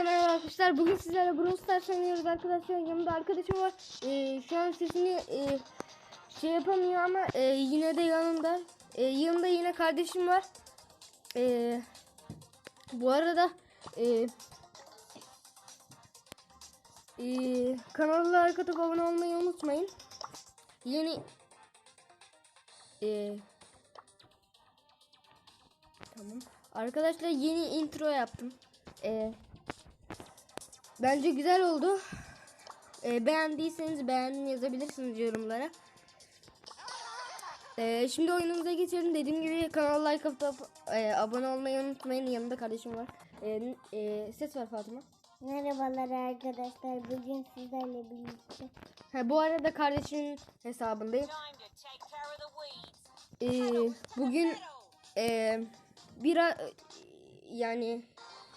Herkese merhaba arkadaşlar. Bugün sizlerle Brawl Stars oynuyoruz arkadaşlar. Yanımda arkadaşım var. Ee, şu an sesini e, şey yapamıyor ama e, yine de yanımda. E, yanımda yine kardeşim var. E, bu arada e, e, kanala like atıp abone olmayı unutmayın. Yeni e, Tamam. Arkadaşlar yeni intro yaptım. Ee, bence güzel oldu. Ee, beğendiyseniz beğendim yazabilirsiniz yorumlara. Ee, şimdi oyunumuza geçelim. Dediğim gibi kanala like atıp e, abone olmayı unutmayın. Yanımda kardeşim var. Ee, e, ses var Fatıma. Merhabalar arkadaşlar. Bugün sizlerle birlikte Ha, bu arada kardeşimin hesabındayım. Ee, bugün e, biraz yani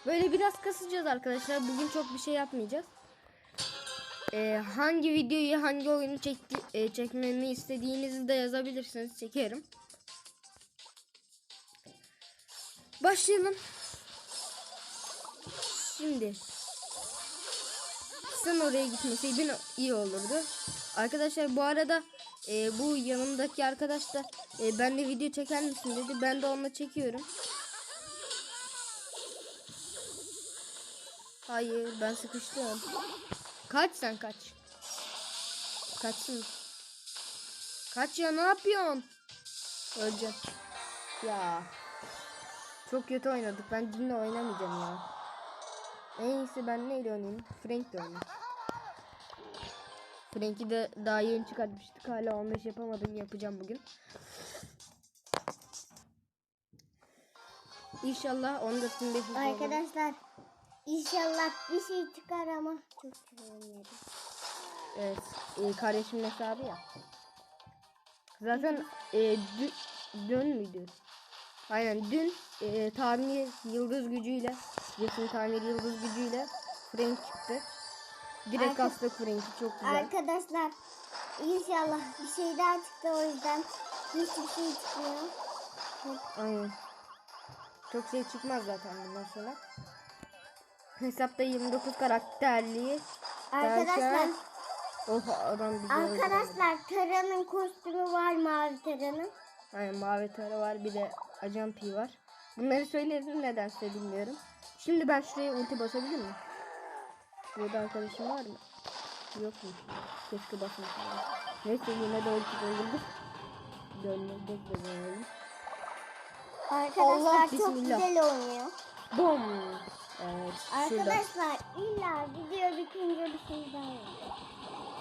böyle biraz kasacağız arkadaşlar. Bugün çok bir şey yapmayacağız. Ee, hangi videoyu hangi oyunu çekti, e, çekmemi istediğinizi de yazabilirsiniz. Çekerim. Başlayalım. Şimdi sen oraya gitmeseydin iyi olurdu. Arkadaşlar bu arada e, bu yanımdaki arkadaş da e, ben de video çeker misin dedi. Ben de onunla çekiyorum. Hayır ben sıkıştım. Kaç sen kaç. Kaçsın. Kaç ya ne yapıyorsun? Öleceğim. Ya. Çok kötü oynadık. Ben cinle oynamayacağım ya. En iyisi ben neyle oynayayım? Frank de oynayayım. Frank'i de daha yeni çıkartmıştık. Hala 15 yapamadım. Yapacağım bugün. İnşallah 14.500 olur. İnşallah bir şey çıkar ama çok güvenmiyorum. Evet. E, kardeşimin hesabı ya. Zaten e, dü, dün müydü? Aynen dün e, tamir yıldız gücüyle resim tamir yıldız gücüyle Frank çıktı. Direkt Arka- astık Frank'i çok güzel. Arkadaşlar inşallah bir şey daha çıktı o yüzden hiçbir şey çıkmıyor. Aynen. Çok şey çıkmaz zaten bundan sonra. Hesapta 29 karakterli. Arkadaşlar derken- Oha adam bizi arkadaşlar Tara'nın kostümü var mavi Tara'nın. Aynen mavi tara var bir de ajan pi var. Bunları söyledim nedense bilmiyorum. Şimdi ben şuraya ulti basabilir miyim? Burada arkadaşım var mı? Yok mu? Keşke basmasaydım. Neyse yine de ulti doldurduk. Dönmek de dönelim. Arkadaşlar Allah, çok bismillah. güzel oynuyor. Bom! Evet şurada. Arkadaşlar illa video bitince bir şey daha yapacağım.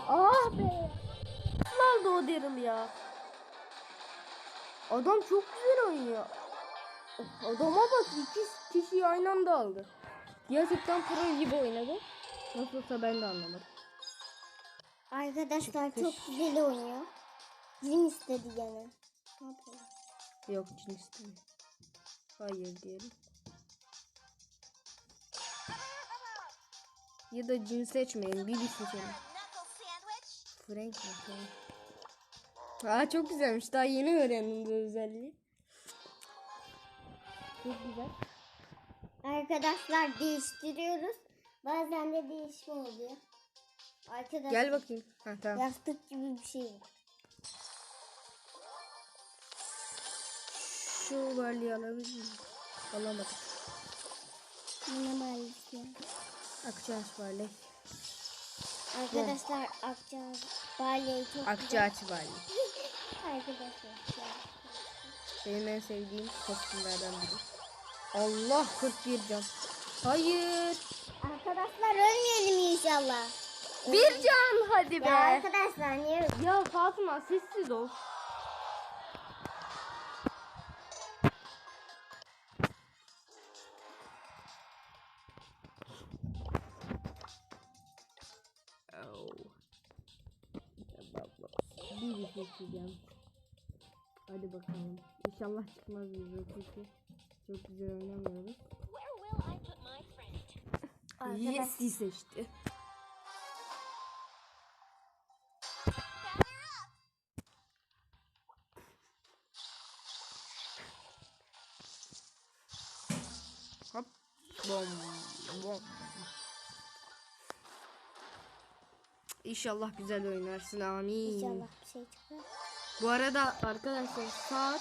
Ah be! Nasıl aldı o Daryl ya? Adam çok güzel oynuyor. Adama bak iki kişiyi aynı anda aldı. Gerçekten pro gibi oynadı. Nasıl olsa ben de anlamadım. Arkadaşlar Çıkmış. çok güzel oynuyor. Cin istedi gene. Ne yapalım? Yok cin istemiyor. Hayır diyelim. Ya da cin seçmeyin. Bibi seçelim. Frank mi? Frank. Aa çok güzelmiş. Daha yeni öğrendim bu özelliği. Çok güzel. Arkadaşlar değiştiriyoruz. Bazen de değişme oluyor. Arkadaşlar Gel bakayım. Ha tamam. yastık gibi bir şey. Şu varlığı alabilir miyim? Alamadım. Yine maalesef. Akçaağaç varlığı. Arkadaşlar akçaağaç balyeyi çok varlığı. güzel. Arkadaşlar. Benim en sevdiğim kostümlerden biri. Allah 41 can. Hayır. Arkadaşlar ölmeyelim inşallah. Bir can hadi be. Ya arkadaşlar niye Ya Fatıma sessiz ol. Bir seçeceğim. Hadi bakalım. İnşallah çıkmaz bize çünkü çok güzel oynamıyoruz. Yesi seçti. İnşallah güzel oynarsın. Amin. İnşallah bir şey çıkar. Bu arada arkadaşlar saat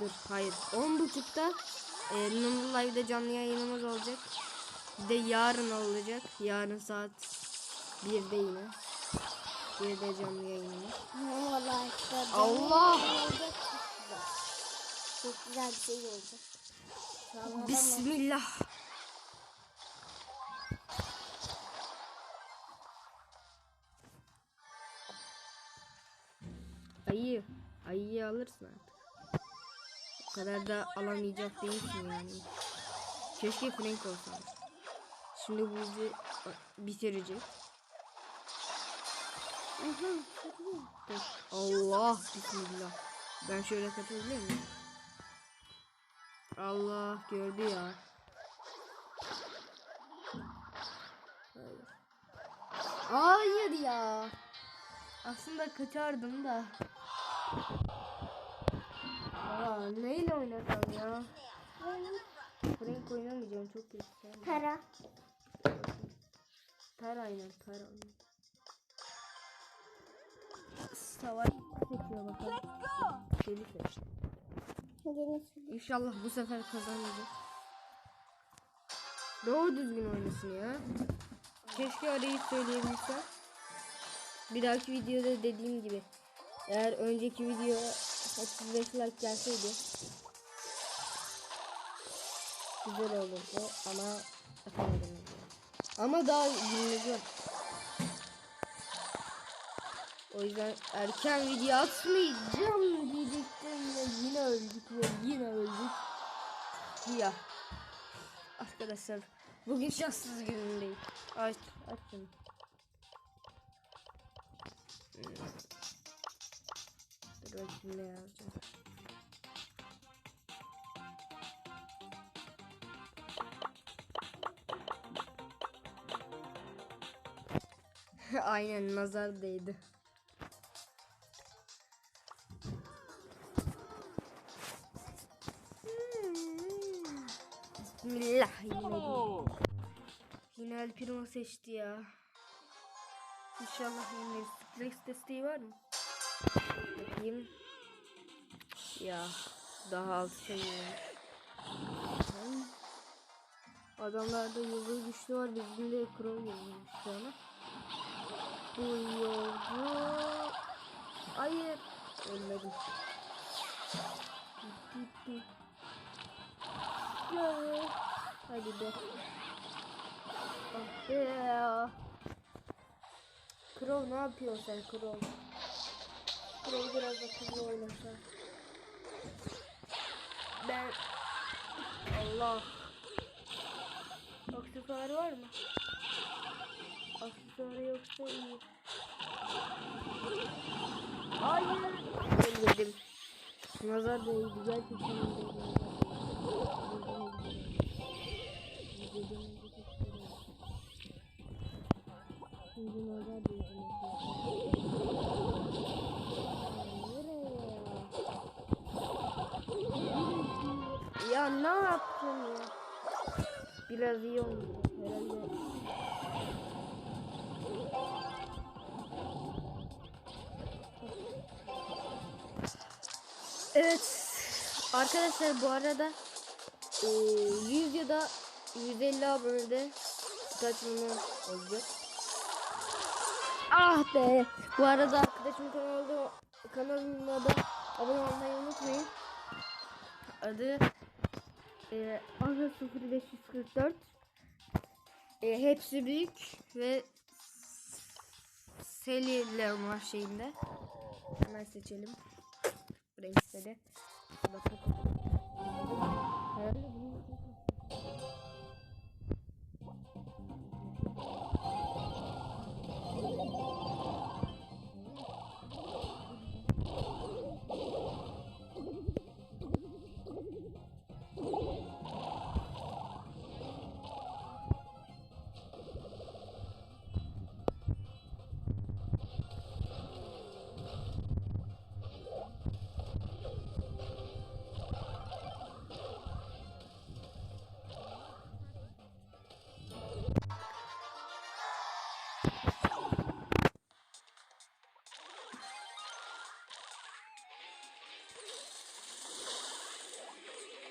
Dur hayır 10.30'da e, Number Live'de canlı yayınımız olacak. Bir de yarın olacak. Yarın saat 1'de yine. 1'de canlı yayınımız. Allah! Olacak Çok güzel. Bir şey olacak. Bismillah. Alırsın artık. O kadar da alamayacak değilsin yani. Keşke Frank olsaydı. Şimdi bu bizi bitirecek. Allah bismillah. Ben şöyle katılabilir miyim? Allah gördü ya. Hayır. Hayır ya. Aslında kaçardım da. Aa, neyle oynasam ya? Frank oynamayacağım çok kötü. Para. Tar aynen tar aynen. Savaş seçiyor bakalım. Deli seç. İnşallah bu sefer kazanacak. Doğru düzgün oynasın ya. Keşke arayıp söyleyebilsem. Bir dahaki videoda dediğim gibi. Eğer önceki video 35 like gelseydi. Güzel olurdu ama yapamadım. Ama daha günümüz var. O yüzden erken video atmayacağım diyecektim ve yine öldük ve yine öldük. Ya. Arkadaşlar bugün şanssız günümdeyim. Aç, açın. Hmm. Yazacağım. Aynen nazar değdi. Bismillah yine Yine El Primo seçti ya. İnşallah yine Flex desteği var mı? Bakayım. Ya daha altı var. Adamlarda yıldız güçlü var bizim de kral yıldız güçlü ama. Bu yolcu... Hayır. Ölmedim. Ya. Hadi be. Ah be ya. Ne yapıyorsun sen Crow? Crow biraz akıllı oynasa. Ben... Allah. Aksesuarı var mı? Aksesuarı yoksa iyi. Hayır. Ölmedim. Nazar değdi. Gerçekten Şimdi nazar değdi. Ya? Ne yaptın ya? Biraz iyi oldu. Herhalde Evet. Arkadaşlar bu arada e, 100 ya da 150 abonede kaç milyon olacak. Ah be. Bu arada arkadaşım kanalda kanalına da abone olmayı unutmayın. Adı e, Ahmet 0544 e, hepsi büyük ve Seli Leonor şeyinde. Hemen seçelim. Renkleri. Bakalım. Herhalde bunu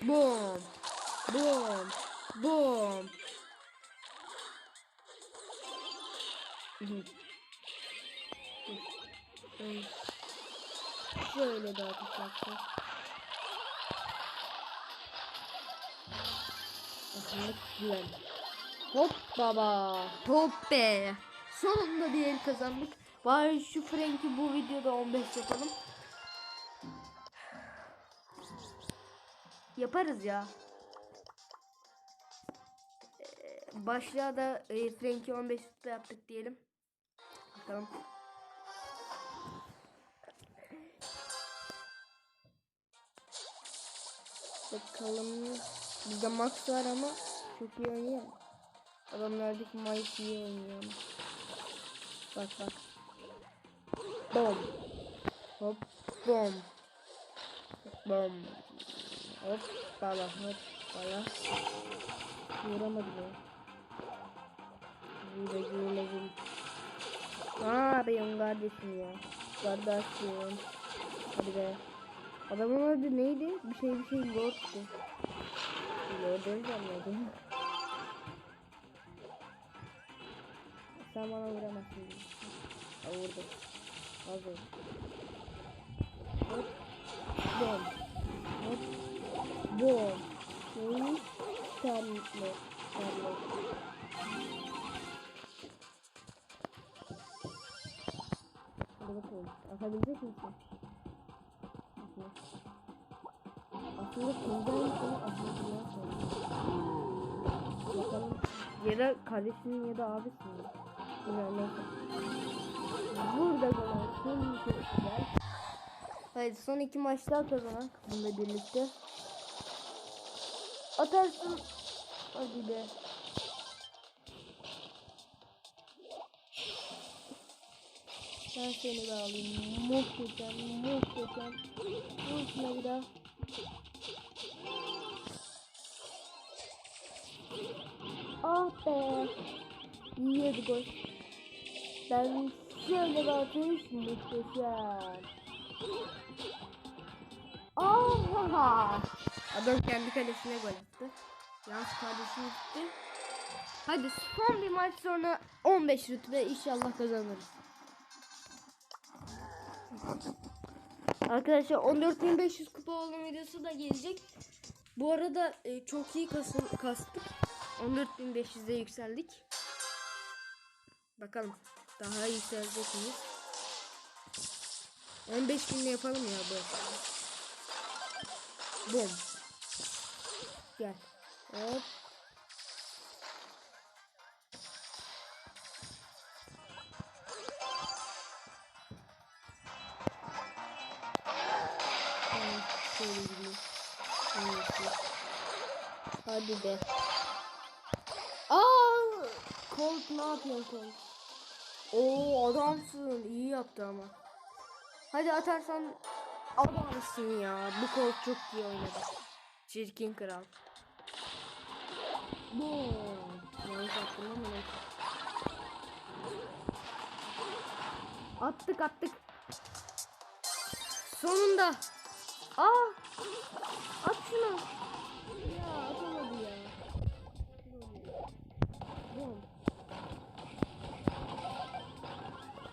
Boom. Boom. Boom. Şöyle dağıtacaksın. Ahmet güven. Hop baba. Hop be. Sonunda bir el kazandık. Bari şu Frank'i bu videoda 15 yapalım. Yaparız ya. Ee, Başlığa da e, Frank'i 15 rütbe yaptık diyelim. Bakalım. Bakalım. Bizde Max var ama çok iyi oynuyor. Adamlardaki Mike iyi oynuyor. Bak bak. Bom. Hop bom. Bom. Hop bala hop bala. Vuramadım ya. Vura vura. Aa benim kardeşim ya. Kardeşim. Hadi be. Adamın adı neydi? Bir şey bir şey Lord'tu. Lord'u zannediyordum. Sen bana vuramazsın. Ha vurdum. Hazır. Hop. Bom. Hop. Bom. Şey. Terlikle. Terlik. Hadi bakalım. Atabilecek misin? Aslında kimden sonra atmasını Bakalım. Ya da kardeşinin ya da abisinin. Neyse. Burada kalan son iki güzel. İki maçta kazanan bununla birlikte. Atarsın. Hadi be. Ben seni de alayım. Muhteşem, muhteşem. Vursun bir daha. Ah be. Yedi gol. Ben şöyle bir atış muhteşem. Aha! Adam kendi kalesine gol attı. Yalnız kardeşim gitti. Hadi son bir maç sonra 15 rütbe inşallah kazanırız. Arkadaşlar 14.500 kupa olma videosu da gelecek. Bu arada e, çok iyi kasım, kastık. 14.500'e yükseldik. Bakalım daha yükselecek miyiz? 15.000'de yapalım ya bu. Bom. Gel. Hop. Hadi be. Aa! Colt ne yapıyorsun Colt? Oo adamsın. İyi yaptı ama. Hadi atarsan adamsın ya. Bu Colt çok iyi oynadı. Çirkin kral. Boom. Yanlış. Attık attık. Sonunda. Aa! At şunu. Ya atamadı ya. Boom.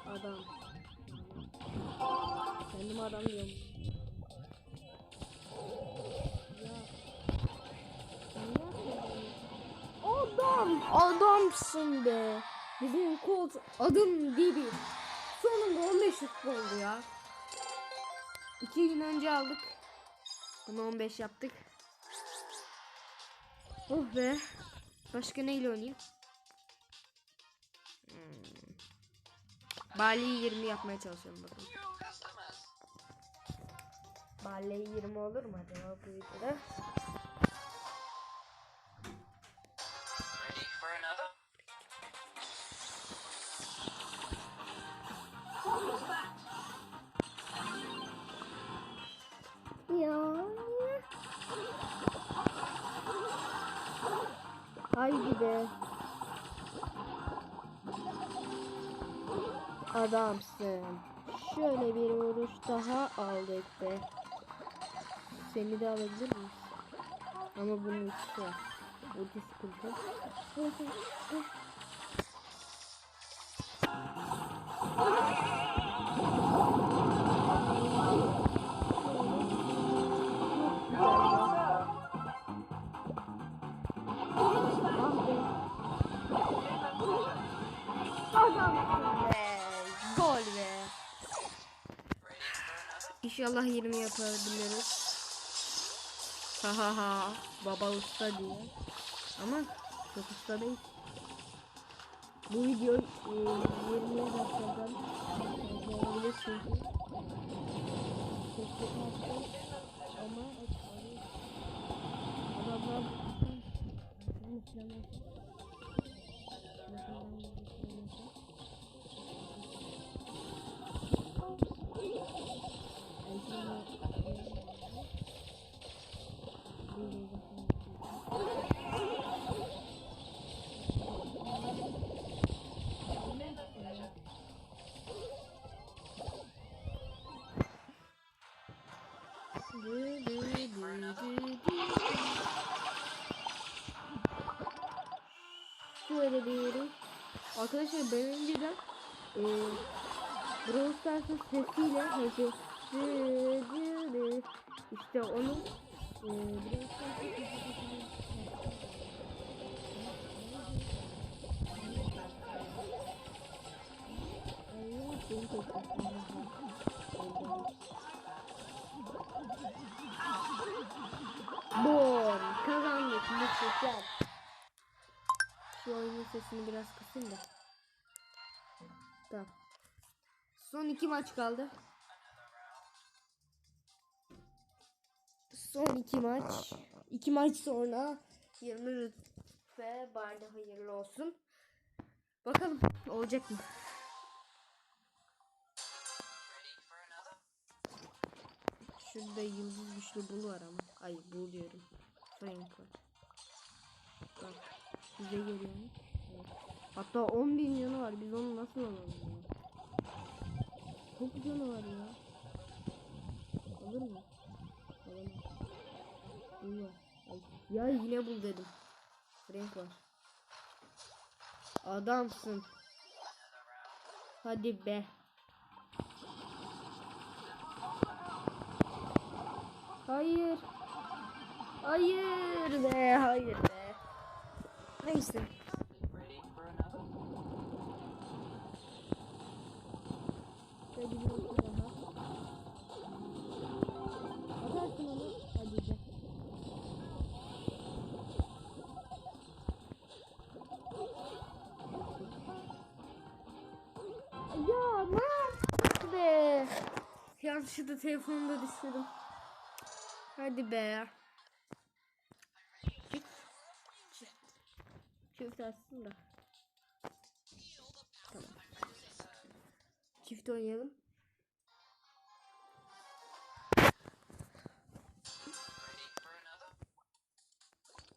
Adam. Kendim adam diyorum. Adamsın be. Bizim Colt adım gibi. Sonunda 15 futbol oldu ya. İki gün önce aldık. Bunu 15 yaptık. Oh be. Başka neyle oynayayım? Hmm. Bali'yi 20 yapmaya çalışıyorum bakalım. Bali'yi 20 olur mu acaba bu videoda? Haydi be. Adamsın. Şöyle bir vuruş daha aldık be. Seni de alabilir miyiz? Ama bunun ultisi var. Ulti sıkıntı. İnşallah 20 yapabiliriz. Ha ha ha. Baba usta diye. Ama çok usta değil. Bu video e, 20 dakikadan olabilir çünkü. Çok ama adamlar Şöyle diyorum. Arkadaşlar ben önceden e, Brawl Stars'ın sesiyle hani işte onun e, Bom kazandık muhteşem. Şu oyunun sesini biraz kısayım da. Tamam. Son iki maç kaldı. Son iki maç. İki maç sonra 20 rütbe barda hayırlı olsun. Bakalım olacak mı? Şurada yıldız güçlü bul var ama. Ay bul diyorum. Frank var. Bak bize geliyor. Evet. Hatta 10 bin canı var. Biz onu nasıl alalım ya? Çok canı var ya. Alır mı? Alamaz. Ay. Ya yine bul dedim. Frank var. Adamsın. Hadi be. Hayır. Hayır be, hayır be. Neyse. Şöyle bir Yanlışlıkla telefonumu da düşürdüm. Hadi be. Çift atsın da. Tamam. Çift oynayalım.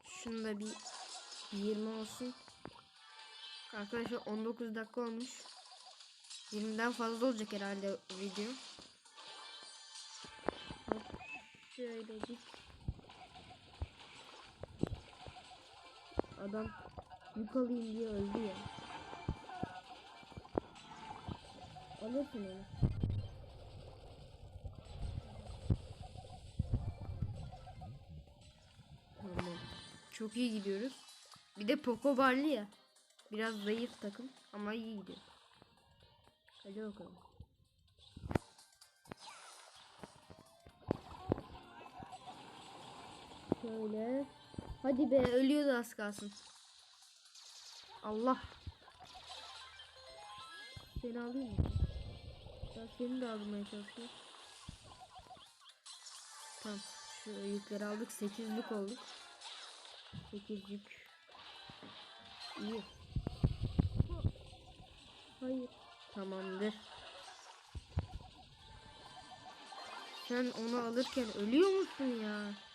Şunu da bir 20 olsun. Arkadaşlar 19 dakika olmuş. 20'den fazla olacak herhalde video. Şöylecik. Adam yük alayım diye öldü ya. Alırsın onu. Tamam. Çok iyi gidiyoruz. Bir de Poco Barley ya. Biraz zayıf takım ama iyi gidiyor. Hadi bakalım. Şöyle. Hadi be ölüyordu az kalsın. Allah. Seni alayım mı? Ben seni de almaya çalışıyorum. Tamam. Şu yükleri aldık. 8'lik olduk. 8 yük. İyi. Hayır. Tamamdır. Sen onu alırken ölüyor musun ya?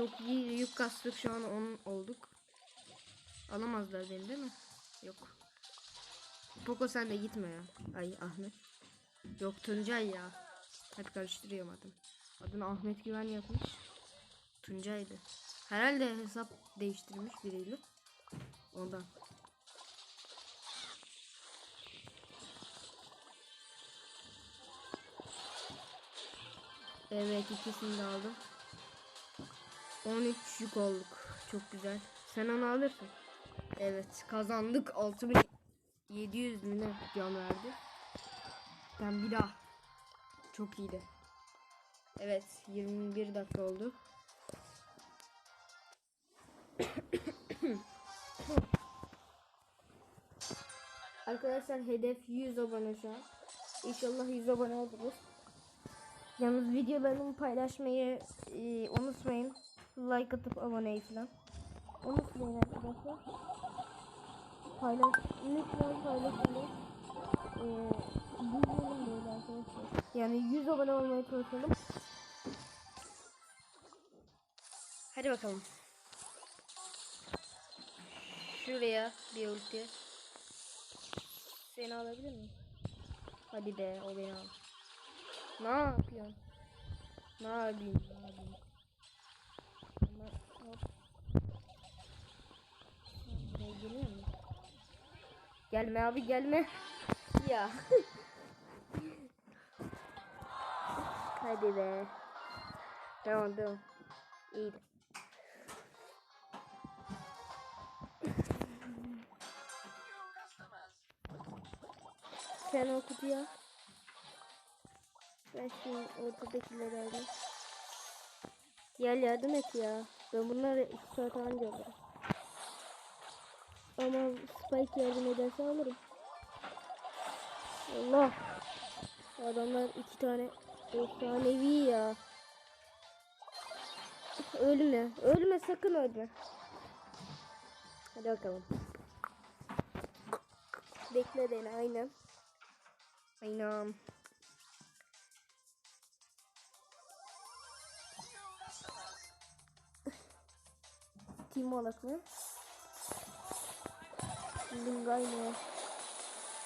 Çok iyi yük kastık şu an 10 olduk. Alamazlar beni değil mi? Yok. Poco sen de gitme ya. Ay Ahmet. Yok Tuncay ya. Hep karıştırıyorum adım. Adını Ahmet Güven yapmış. Tuncay'dı. Herhalde hesap değiştirmiş biriyle. Ondan. Evet ikisini de aldım. 13 yük olduk. Çok güzel. Sen onu alırsın. Evet kazandık. 6700 mi can verdi. Ben bir daha. Çok iyiydi. Evet 21 dakika oldu. Arkadaşlar hedef 100 abone şu an. İnşallah 100 abone oluruz. Yalnız videolarımı paylaşmayı e, unutmayın. Like atıp aboneyi falan. Unutmayın arkadaşlar. Paylaş, lütfen paylaşın. E, böyle arkadaşlar. Yani 100 abone olmaya çalışalım. Hadi bakalım. Şuraya bir ulti. Seni alabilir miyim? Hadi be o beni al. Ne yapıyorsun? Ne yapayım? Ne yapayım? Ama hop. Buraya geliyor mu? Gelme abi gelme. Ya. Hadi be. Tamam tamam. İyiydi. Sen o kutuya. Ben şimdi ortadakileri alayım. Gel yardım et ya. Ben bunları iki saat anca alırım. Ama Spike yardım ederse alırım. Allah. Adamlar iki tane efsanevi ya. Ölme. Ölme sakın ölme. Hadi bakalım. Bekle beni aynen. Aynen. Team olarak mı? Lingay mı?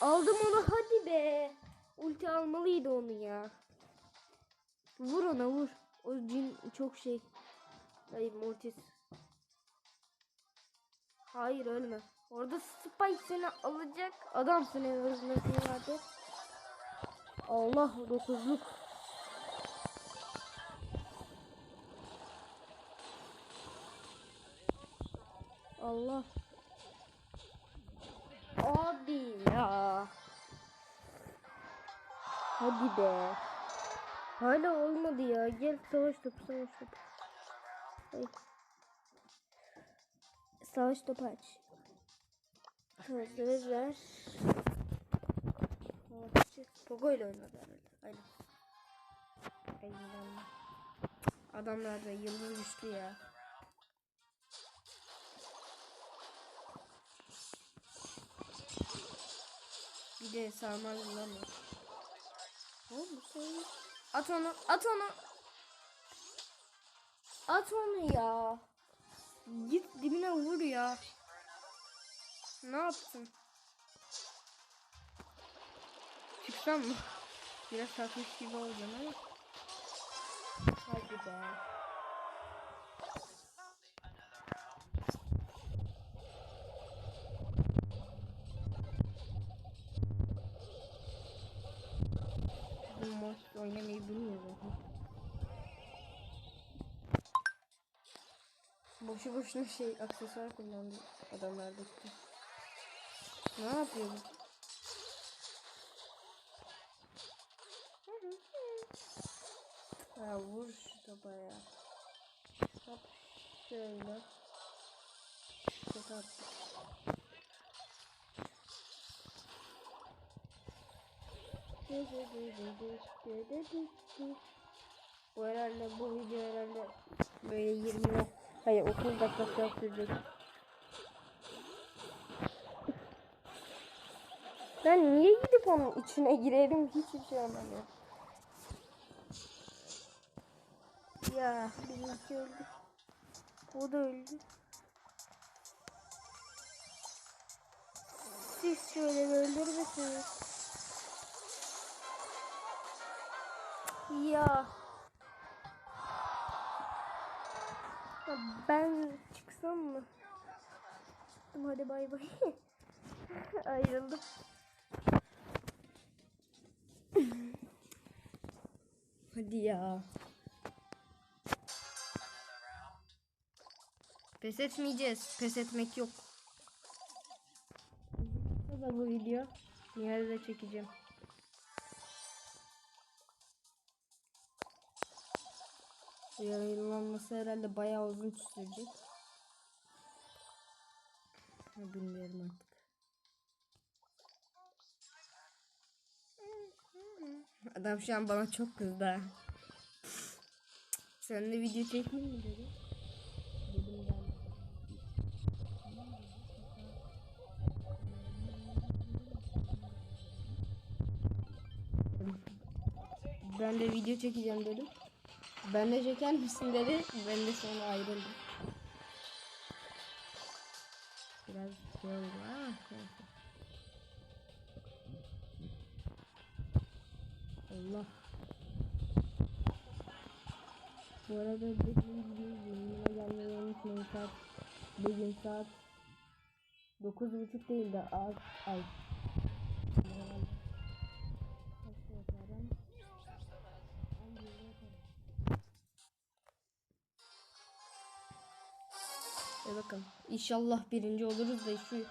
Aldım onu hadi be. Ulti almalıydı onu ya. Vur ona vur. O cin çok şey. Hayır Mortis. Hayır ölme. Orada Spike seni alacak. Azından seni vardı. Allah dokuzluk. Allah. Abi ya. Hadi be. Hala olmadı ya. Gel savaş topu savaş topu. Hayır. Savaş topu aç. Hızlı ver. Pogo ile oynadı herhalde. Aynen. Aynen. Adamlar da yıldız güçlü ya. De sarmaz bulamıyor. Oğlum bu şey. At onu, at onu. At onu ya. Git dibine vur ya. Ne yaptın? Çıksam mı? Biraz satmış gibi olacağım ama. Hadi be. Oynamayı bilmiyor zaten. Boşu boşuna şey aksesuar kullandı adamlardaki. Ne yapıyor bu? Ha vur şu topa ya. Hop şöyle. Çok attık. Bu herhalde bu video herhalde böyle 20 hayır 30 dakika falan sürecek. Ben niye gidip onun içine girerim hiç şey anlamıyorum. Ya benimki öldü. O da öldü. Siz şöyle öldürür Ya. Ben çıksam mı? Çıktım, Hadi bay bay. Ayrıldım. Hadi ya. Pes etmeyeceğiz. Pes etmek yok. Da bu video? Yine de çekeceğim. Yayınlanması herhalde bayağı uzun sürecek. Bilmiyorum artık. Adam şu an bana çok kızdı. Sen de video çekeyim mi dedi. Dedim ben. Ben de video çekeceğim dedim. Ben de çeker misin dedi. Ben de sonra ayrıldım. Biraz şey oldu neyse. Allah. Bu arada dediğim gibi yayınıma gelmeyi unutmayın saat bugün saat 9.30 değil de az ay. E bakalım. İnşallah birinci oluruz da şu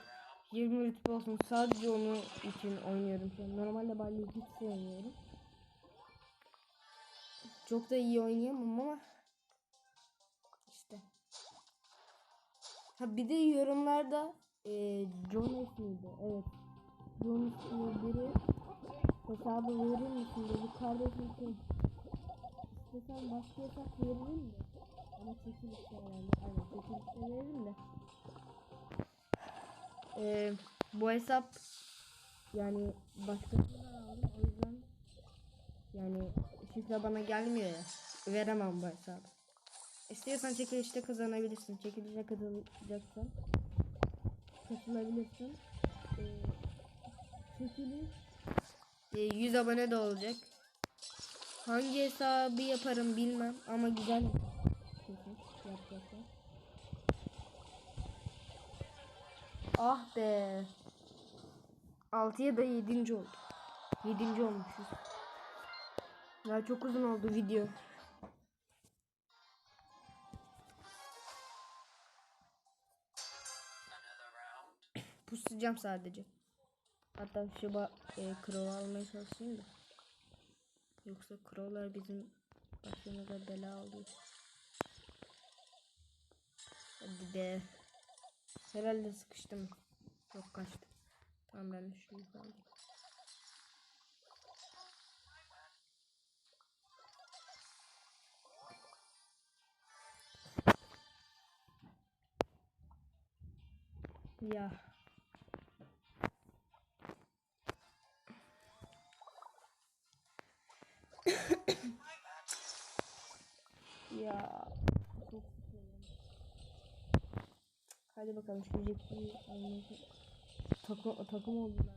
20 rütbe olsun. Sadece onu için oynuyorum. Normalde Bali'yi hiç sevmiyorum. Çok da iyi oynayamam ama işte. Ha bir de yorumlarda e, John F miydi? Evet. John F biri hesabı verir misin dedi. Kardeşim şey istesen başka hesap veririm mi? Ama çekilişte herhalde. Aynen çekilişte veririm de. Ee, bu hesap yani başkasından aldım o yüzden yani şifre bana gelmiyor ya. Veremem bu hesabı. İstiyorsan çekilişte kazanabilirsin. Çekilişe katılacaksan katılabilirsin. Ee, çekiliş e, 100 abone de olacak. Hangi hesabı yaparım bilmem ama güzel Ah be. 6'ya da 7. oldu. 7. olmuşuz. Ya çok uzun oldu video. Pusacağım sadece. Hatta şu ba- e, crow almaya çalışayım da. Yoksa crowlar bizim başımıza bela oluyor. Hadi be. Herhalde sıkıştım. Yok kaçtı. Tamam ben de şunu aldım. Ya. ya. Çok sıkıyorum. Hadi bakalım şu Jack'i. Takım, takım oldular.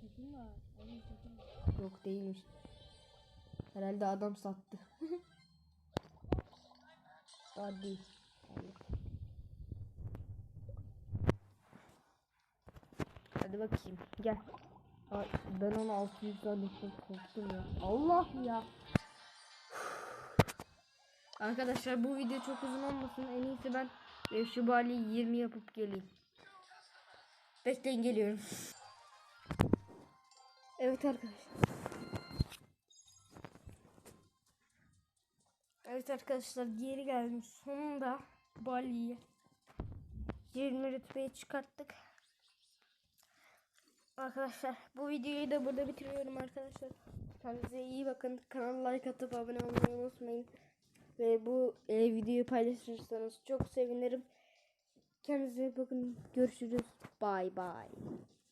Takım var. Takım var. Yok değilmiş. Herhalde adam sattı. Hadi. Hadi. Hadi bakayım. Gel. Ben onu 600 tane korktum ya. Allah ya. Arkadaşlar bu video çok uzun olmasın. En iyisi ben e, şu baliyi 20 yapıp geleyim. Bekleyin geliyorum. Evet arkadaşlar. Evet arkadaşlar geri geldim. Sonunda Bali'yi 20 rütbeye çıkarttık. Arkadaşlar bu videoyu da burada bitiriyorum arkadaşlar. Kendinize iyi bakın. Kanala like atıp abone olmayı unutmayın. Ve bu e, videoyu paylaşırsanız çok sevinirim. Kendinize bakın. Görüşürüz. Bye bye.